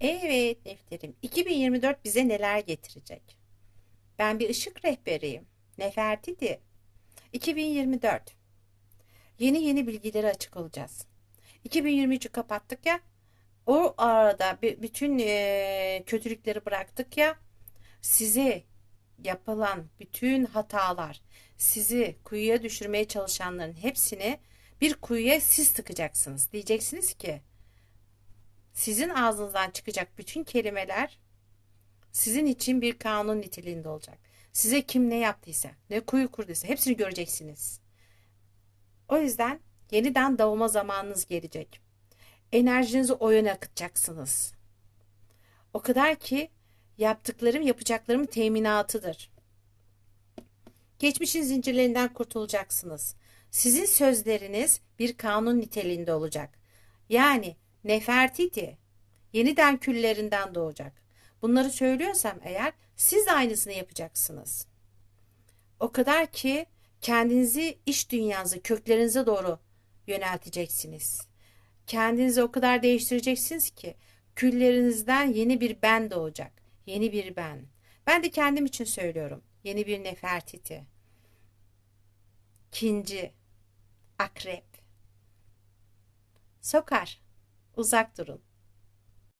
Evet defterim. 2024 bize neler getirecek? Ben bir ışık rehberiyim. Nefertiti. 2024. Yeni yeni bilgilere açık olacağız. 2023'ü kapattık ya. O arada bütün kötülükleri bıraktık ya. Size yapılan bütün hatalar, sizi kuyuya düşürmeye çalışanların hepsini bir kuyuya siz tıkacaksınız. Diyeceksiniz ki sizin ağzınızdan çıkacak bütün kelimeler sizin için bir kanun niteliğinde olacak. Size kim ne yaptıysa, ne kuyu kurduysa hepsini göreceksiniz. O yüzden yeniden doğma zamanınız gelecek. Enerjinizi o yöne akıtacaksınız. O kadar ki yaptıklarım yapacaklarım teminatıdır. Geçmişin zincirlerinden kurtulacaksınız. Sizin sözleriniz bir kanun niteliğinde olacak. Yani Nefertiti yeniden küllerinden doğacak. Bunları söylüyorsam eğer siz de aynısını yapacaksınız. O kadar ki kendinizi iş dünyanızı köklerinize doğru yönelteceksiniz. Kendinizi o kadar değiştireceksiniz ki küllerinizden yeni bir ben doğacak. Yeni bir ben. Ben de kendim için söylüyorum. Yeni bir Nefertiti. Kinci. Akrep. Sokar. Uzak durun.